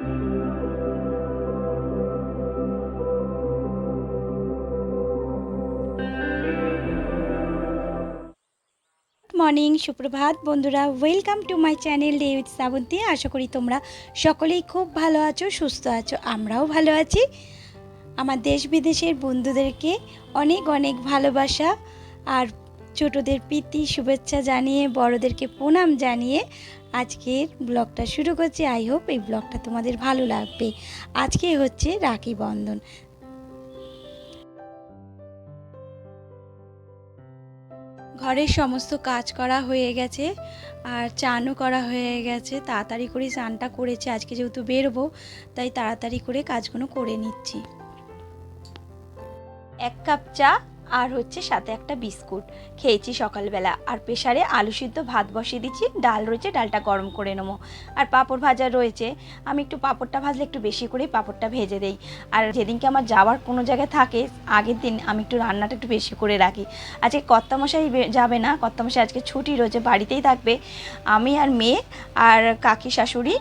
Morning সুপ্রভাত। বন্ধুরা welcome to my channel day with Shrabanti আশা করি তোমরা সকলেই খুব ভালো আছো, সুস্থ আছো, আমরাও ভালো আছি। আমার দেশ বিদেশের বন্ধুদেরকে অনেক অনেক ভালোবাসা আর ছোটদের প্রীতি, শুভেচ্ছা জানিয়ে, বড়দেরকে প্রণাম জানিয়ে আজকের ব্লগটা শুরু করছি। আই হোপ এই ব্লগটা তোমাদের ভালো লাগবে। আজকে হচ্ছে রাখি বন্ধন। ঘরের সমস্ত কাজ করা হয়ে গেছে, আর চানও করা হয়ে গেছে। তাড়াতাড়ি করে চানটা করেছে, আজকে যেহেতু বেরবো, তাই তাড়াতাড়ি করে কাজগুলো করে নিচ্ছি। এক কাপ চা আর হচ্ছে সাথে একটা বিস্কুট। খেয়েছি সকালবেলা। আর প্রেশারে আলু সিদ্ধ ভাত বসিয়ে দিচ্ছি। ডাল রয়েছে, ডালটা গরম করে নেব। আর পাঁপড় ভাজা রয়েছে। আমি একটু পাঁপড়টা ভাজলে একটু বেশি করেই পাঁপড়টা ভেজে দেই। আর যেদিনকে আমার যাওয়ার কোনো জায়গায় থাকে, আগের দিন আমি একটু রান্নাটা একটু বেশি করে রাখি। আজকে কর্তামশাই যাবে না। কর্তামশাই আজকে ছুটি রয়েছে, বাড়িতেই থাকবে। আমি আর মেয়ে, আর কাকি শাশুড়ি,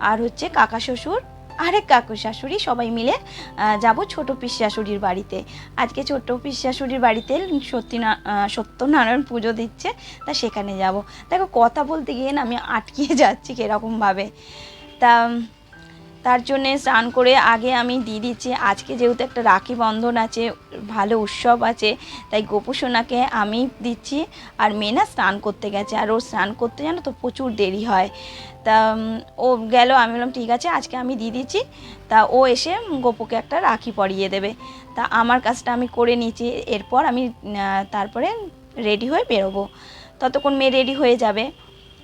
আর হচ্ছে কাকা শ্বশুর আরেক কাকু শাশুড়ি সবাই মিলে যাব ছোট পিস শাশুড়ির বাড়িতে। আজকে ছোট পিস শাশুড়ির বাড়িতে সত্যি সত্যনারায়ণ পুজো দিচ্ছে, তা সেখানে যাব। দেখো, কথা বলতে গিয়ে না আমি আটকিয়ে যাচ্ছি কীরকমভাবে। তা তার জন্যে স্নান করে আগে আমি দিয়ে দিচ্ছি। আজকে যেহেতু একটা রাখি বন্ধন আছে, ভালো উৎসব আছে, তাই গোপুসোনাকে আমি দিচ্ছি। আর মেয়ে না স্নান করতে গেছে, আর ওর স্নান করতে জানো তো প্রচুর দেরি হয়। তা ও গেল, আমি বললাম, ঠিক আছে, আজকে আমি দিয়ে দিচ্ছি। তা ও এসে গোপুকে একটা রাখি পরিয়ে দেবে। তা আমার কাজটা আমি করে নিয়েছি এরপর আমি তারপরে রেডি হয়ে বেরোবো। ততক্ষণ মেয়ে রেডি হয়ে যাবে।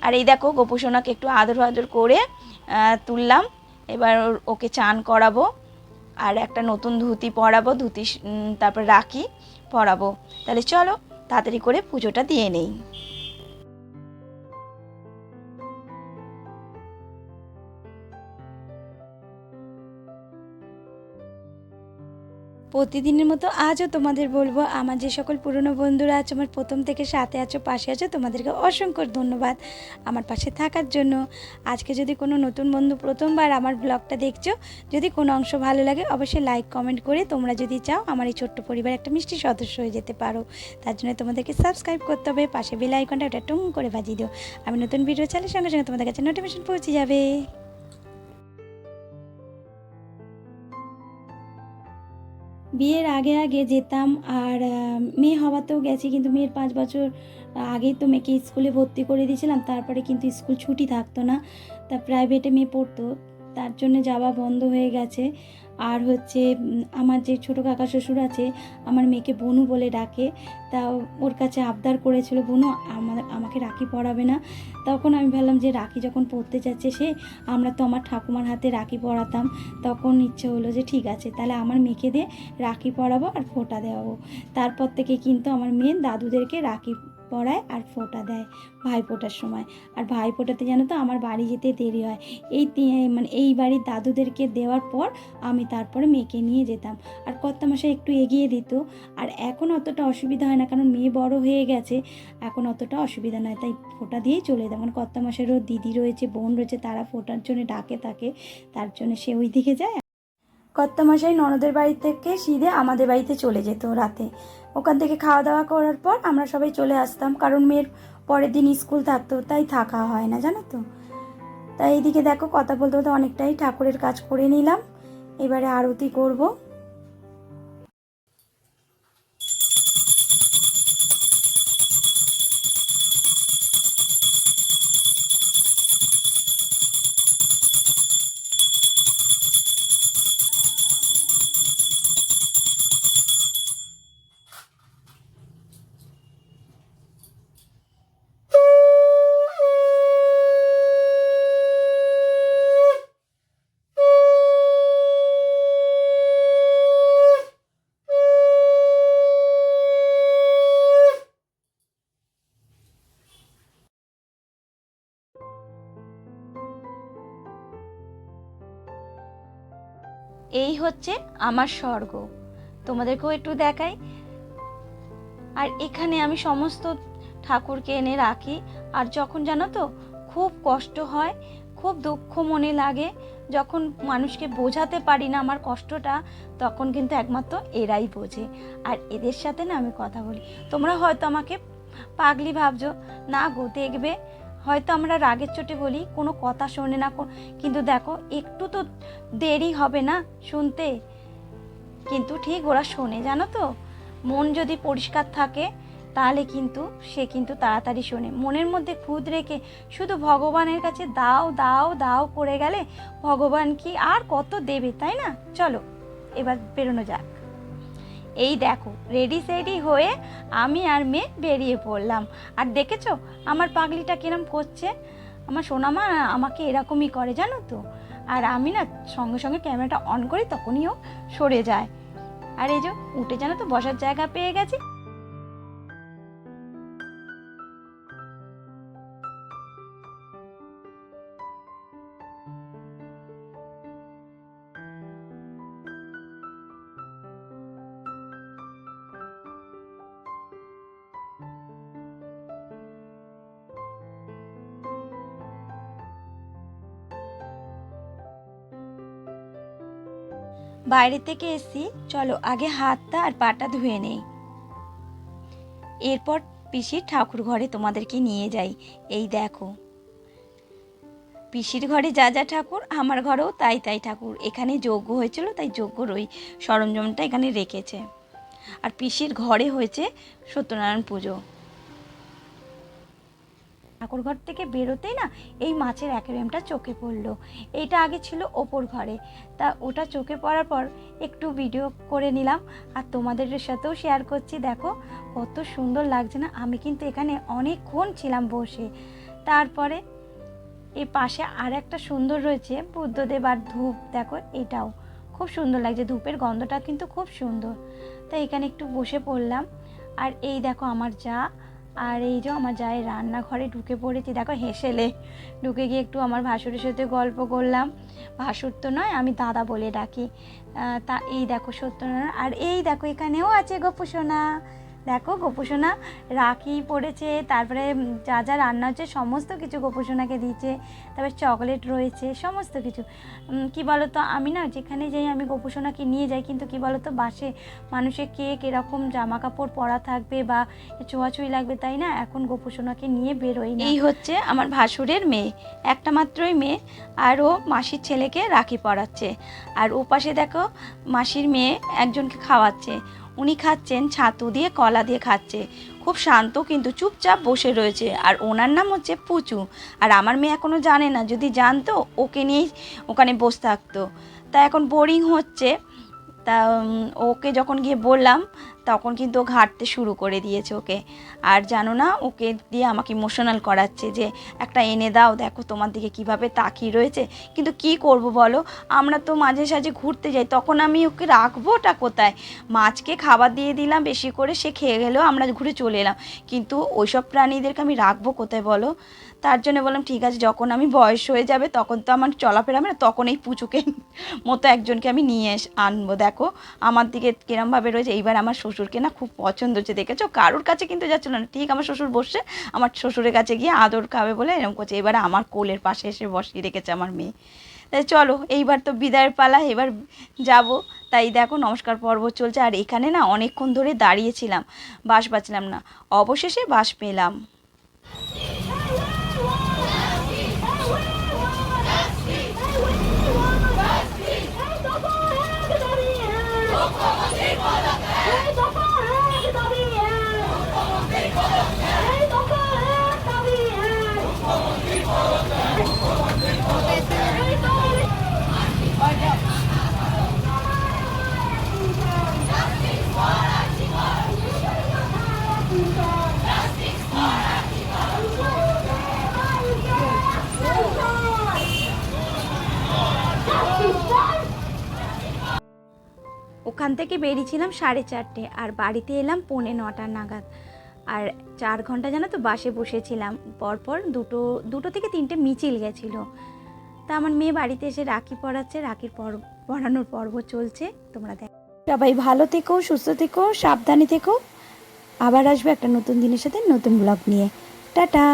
আর এই দেখো গোপুসোনাকে একটু আদর আদর করে তুললাম। এবার ওকে চান করাবো। আর একটা নতুন ধুতি পরাবো, ধুতি তারপর রাখি পরাবো। তাহলে চলো, তাড়াতাড়ি করে পুজোটা দিয়ে নেই। প্রতিদিনের মতো আজও তোমাদের বলব, আমার যে সকল পুরনো বন্ধুরা আছো, আমার প্রথম থেকে সাথে আছো, পাশে আছো, তোমাদেরকে অসংখ্য ধন্যবাদ আমার পাশে থাকার জন্য। আজকে যদি কোনো নতুন বন্ধু প্রথমবার আমার ব্লগটা দেখছ, যদি কোনো অংশ ভালো লাগে, অবশ্যই লাইক কমেন্ট করে তোমরা যদি চাও, আমার এই ছোট্ট পরিবার একটা মিষ্টি সদস্য হয়ে যেতে পারো। তার জন্য তোমাদেরকে সাবস্ক্রাইব করতে হবে, পাশে বেল আইকনটা ওটা টুং করে বাজিয়ে দিও। আমি নতুন ভিডিও চালের সঙ্গে সঙ্গে তোমাদের কাছে নোটিফিকেশন পৌঁছে যাবে। বিয়ের আগে আগে যেতাম আর মেয়ে হওয়াতেও গেছি কিন্তু মেয়ের পাঁচ বছর আগেই তো মেয়েকে স্কুলে ভর্তি করে দিয়েছিলাম, তারপরে কিন্তু স্কুল ছুটি থাকতো না, তা প্রাইভেটে মেয়ে পড়তো, তার জন্য যাওয়া বন্ধ হয়ে গেছে। আর হচ্ছে আমার যে ছোটো কাকা শ্বশুর আছে, আমার মেয়েকে বনু বলে ডাকে। তা ওর কাছে আবদার করেছিল, বনু, আমার, আমাকে রাখি পরাবে না। তখন আমি ভাবলাম যে, রাখি যখন পরতে যাচ্ছে সে, আমরা তো আমার ঠাকুমার হাতে রাখি পরাতাম। তখন ইচ্ছে হলো যে, ঠিক আছে, তাহলে আমার মেয়েকে দিয়ে রাখি পরাবো আর ফোঁটা দেওয়াবো। তারপর থেকে কিন্তু আমার মেয়ে দাদুদেরকে রাখি পরায় আর ফোঁটা দেয় ভাই ফোঁটার সময়। আর ভাই ফোঁটাতে জানো তো আমার বাড়ি যেতে দেরি হয়। এই মানে এই বাড়ির দাদুদেরকে দেওয়ার পর আমি তারপরে মেয়েকে নিয়ে যেতাম। আর কর্তা মশাই একটু এগিয়ে দিত। আর এখন অতটা অসুবিধা হয় না কারণ মেয়ে বড় হয়ে গেছে। এখন অতটা অসুবিধা নয়, তাই ফোঁটা দিয়েই চলে যেতাম। কারণ মশাইরও দিদি রয়েছে, বোন রয়েছে, তারা ফোঁটার জন্য ডাকে তাকে। তার জন্য সে ওই দিকে যায়। কর্তামশাই ননদের বাড়ি থেকে সিধে আমাদের বাড়িতে চলে যেত রাতে। ওখান থেকে খাওয়া দাওয়া করার পর আমরা সবাই চলে আসতাম, কারণ মেয়ের পরের দিন স্কুল থাকতো, তাই থাকা হয় না, জানো তো। তাই এদিকে দেখো, কথা বলতে বলতে অনেকটাই ঠাকুরের কাজ করে নিলাম। এবারে আরতি করব। এই হচ্ছে আমার স্বর্গ। তোমাদেরকেও একটু দেখাই। আর এখানে আমি সমস্ত ঠাকুরকে এনে রাখি। আর যখন জানো তো, খুব কষ্ট হয়, খুব দুঃখ মনে লাগে। যখন মানুষকে বোঝাতে পারি না আমার কষ্টটা, তখন কিন্তু একমাত্র এরাই বোঝে। আর এদের সাথে না আমি কথা বলি। তোমরা হয়তো আমাকে পাগলি ভাবছ, না গো, দেখবে হয়তো আমরা রাগের চোটে বলি, কোনো কথা শোনে না কিন্তু দেখো, একটু তো দেরি হবে না শুনতে। কিন্তু ঠিক ওরা শোনে, জানো তো? মন যদি পরিষ্কার থাকে, তাহলে কিন্তু সে কিন্তু তাড়াতাড়ি শোনে। মনের মধ্যে খুদ রেখে শুধু ভগবানের কাছে দাও দাও দাও করে গেলে ভগবান কি আর কত দেবে, তাই না? চলো, এবার বেরোনো যাক। এই দেখো রেডি সেডি হয়ে আমি আর মেয়ে বেরিয়ে পড়লাম। আর দেখেছ, আমার পাগলিটা কিরম করছে? আমার সোনামা আমাকে এরকমই করে, জানো তো? আর আমি না সঙ্গে সঙ্গে ক্যামেরাটা অন করি, তখনই ও সরে যায়। আর এই যে উঠে জানো তো বসার জায়গা পেয়ে গেছি। বাইরে থেকে এসি চলো, আগে হাতটা আর পাটা ধুয়ে নেই। এরপর পিসির ঠাকুর ঘরে তোমাদেরকে নিয়ে যাই। এই দেখো। পিসির ঘরে যা যা ঠাকুর, আমার ঘরেও তাই তাই ঠাকুর। এখানে যজ্ঞ হয়েছিল, তাই যজ্ঞর ওই সরঞ্জামটা এখানে রেখেছে। আর পিসির ঘরে হয়েছে সত্যনারায়ণ পুজো। ঠাকুর ঘর থেকে বেরোতেই না এই মাছের অ্যাকোয়ারিয়ামটা চোখে পড়ল। এইটা আগে ছিল ওপর ঘরে। তা ওটা চোখে পড়ার পর একটু ভিডিও করে নিলাম আর তোমাদের সাথেও শেয়ার করছি। দেখো, কত সুন্দর লাগছে না? আমি কিন্তু এখানে অনেকক্ষণ ছিলাম বসে। তারপরে এই পাশে আর একটা সুন্দর রয়েছে বুদ্ধদেব আর ধূপ। দেখো, এটাও খুব সুন্দর লাগছে। ধূপের গন্ধটা কিন্তু খুব সুন্দর। তাই এখানে একটু বসে পড়লাম। আর এই দেখো আমার যা আর এই যে আমার যাই রান্নাঘরে ঢুকে পড়েছি, দেখো হেসেলে। ঢুকে গিয়ে একটু আমার ভাসুরের সাথে গল্প করলাম। ভাসুর তো নয়, আমি দাদা বলে ডাকি। তা এই দেখো সত্যনারায়ণ, আর এই দেখো এখানেও আছে গোপুসোনা দেখো গোপুসোনা রাখি পড়েছে, তারপরে যা যা রান্না হচ্ছে সমস্ত কিছু গোপুসোনাকে দিয়েছে, তারপরে চকলেট রয়েছে, সমস্ত কিছু। কি বলো তো আমি না যেখানে যাই আমি গোপুসোনাকে নিয়ে যাই, কিন্তু কি বলো তো বাসে মানুষের কে কীরকম জামা কাপড় পরা থাকবে বা ছোঁয়াছুঁই লাগবে, তাই না? এখন গোপুসোনাকে নিয়ে বেরোই এই হচ্ছে আমার ভাসুরের মেয়ে, একটা মাত্রই মেয়ে, আর ও মাসির ছেলেকে রাখি পরাচ্ছে। আর ও পাশে দেখো, মাসির মেয়ে একজনকে খাওয়াচ্ছে। উনি খাচ্ছেন ছাতু দিয়ে, কলা দিয়ে খাচ্ছে। খুব শান্ত কিন্তু চুপচাপ বসে রয়েছে। আর ওনার নাম হচ্ছে পুচু। আর আমার মেয়ে এখনও জানে না, যদি জানতো ওকে নিয়েই ওখানে বসে থাকতো। তা এখন বোরিং হচ্ছে। তা ওকে যখন গিয়ে বললাম তখন কিন্তু ও ঘাঁটতে শুরু করে দিয়েছে ওকে। আর জানো না, ওকে দিয়ে আমাকে ইমোশনাল করাচ্ছে যে, একটা এনে দাও, দেখো তোমার দিকে কীভাবে তাকিয়ে রয়েছে। কিন্তু কি করব বলো? আমরা তো মাঝে সাঝে ঘুরতে যাই, তখন আমি ওকে রাখবোটা কোথায়? মাছকে খাবার দিয়ে দিলাম, বেশি করে সে খেয়ে গেলেও আমরা ঘুরে চলে এলাম। কিন্তু ওইসব প্রাণীদেরকে আমি রাখব কোথায় বলো? তার জন্য বললাম, ঠিক আছে, যখন আমি বয়স হয়ে যাবে, তখন তো আমার চলাফেরা হবে না, তখন এই পুচুকে মতো একজনকে আমি নিয়ে আনব। দেখো, আমার দিকে কিরমভাবে রয়েছে, এইবার আমার শ্বশুরকে না খুব পছন্দ হচ্ছে, দেখেছ? কারোর কাছে কিন্তু যাচ্ছিল না। ঠিক আমার শ্বশুর বসে আমার শ্বশুরের কাছে গিয়ে আদর খাবে বলে এরকম করছে। এবার আমার কোলের পাশে এসে বসিয়ে রেখেছে আমার মেয়ে। তাই চলো, এইবার তো বিদায়ের পালা, এবার যাব। তাই দেখো, নমস্কার পর্ব চলছে। আর এখানে না অনেকক্ষণ ধরে দাঁড়িয়েছিলাম, বাস পাচ্ছিলাম না। অবশেষে বাস পেলাম। ওখান থেকে বেরিয়েছিলাম সাড়ে চারটে আর বাড়িতে এলাম পৌনে নটা নাগাদ। আর চার ঘণ্টা জানো তো বাসে বসেছিলাম। পরপর দুটো দুটো থেকে তিনটে মিছিল গেছিল। তা আমার মেয়ে বাড়িতে এসে রাখি পড়াচ্ছে রাখির পর্ব পড়ানোর পর্ব চলছে। তোমরা দেখ সবাই ভালো থেকো, সুস্থ থেকো, সাবধানে থেকো। আবার আসবে একটা নতুন দিনের সাথে নতুন ব্লগ নিয়ে। টাটা!